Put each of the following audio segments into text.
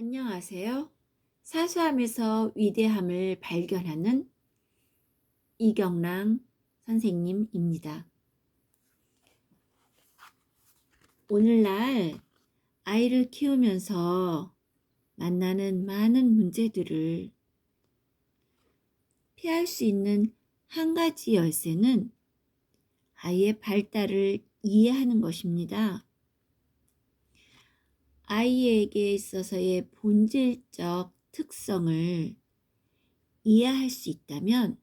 안녕하세요. 사소함에서 위대함을 발견하는 이경랑 선생님입니다. 오늘날 아이를 키우면서 만나는 많은 문제들을 피할 수 있는 한 가지 열쇠는 아이의 발달을 이해하는 것입니다. 아이에게 있어서의 본질적 특성을 이해할 수 있다면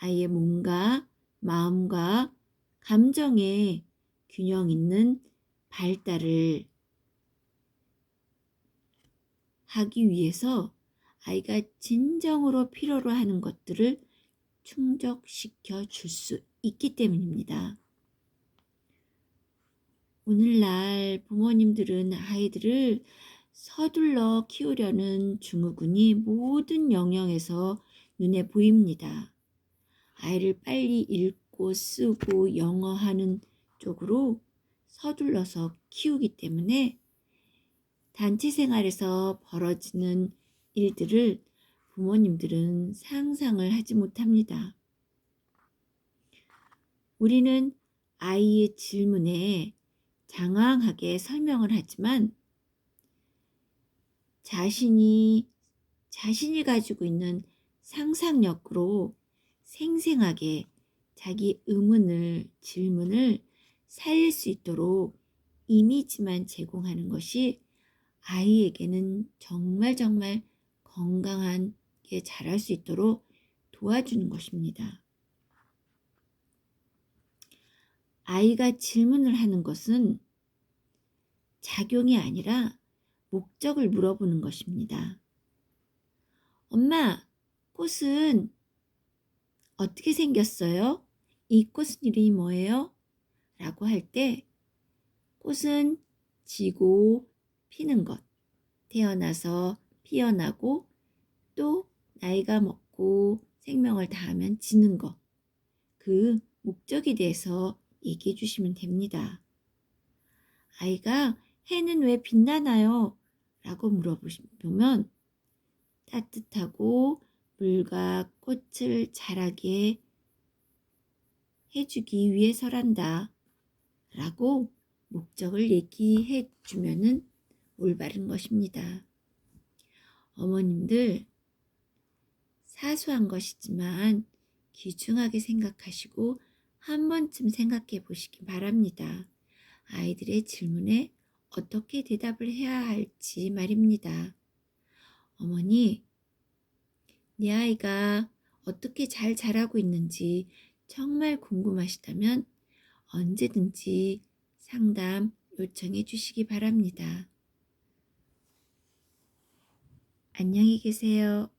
아이의 몸과 마음과 감정의 균형 있는 발달을 하기 위해서 아이가 진정으로 필요로 하는 것들을 충족시켜 줄 수 있기 때문입니다. 오늘날 부모님들은 아이들을 서둘러 키우려는 증후군이 모든 영역에서 눈에 보입니다. 아이를 빨리 읽고 쓰고 영어하는 쪽으로 서둘러서 키우기 때문에 단체 생활에서 벌어지는 일들을 부모님들은 상상을 하지 못합니다. 우리는 아이의 질문에 장황하게 설명을 하지만 자신이 자신이 가지고 있는 상상력으로 생생하게 자기 의문을 질문을 살릴 수 있도록 이미지만 제공하는 것이 아이에게는 정말 정말 건강하게 자랄 수 있도록 도와주는 것입니다. 아이가 질문을 하는 것은 작용이 아니라 목적을 물어보는 것입니다. 엄마, 꽃은 어떻게 생겼어요? 이 꽃은 이름이 뭐예요? 라고 할 때 꽃은 지고 피는 것, 태어나서 피어나고 또 나이가 먹고 생명을 다하면 지는 것, 그 목적에 대해서 얘기해 주시면 됩니다. 아이가 해는 왜 빛나나요? 라고 물어보면 따뜻하고 물과 꽃을 자라게 해주기 위해서란다. 라고 목적을 얘기해 주면은 올바른 것입니다. 어머님들, 사소한 것이지만 귀중하게 생각하시고 한 번쯤 생각해 보시기 바랍니다. 아이들의 질문에 어떻게 대답을 해야 할지 말입니다. 어머니, 내 아이가 어떻게 잘 자라고 있는지 정말 궁금하시다면 언제든지 상담 요청해 주시기 바랍니다. 안녕히 계세요.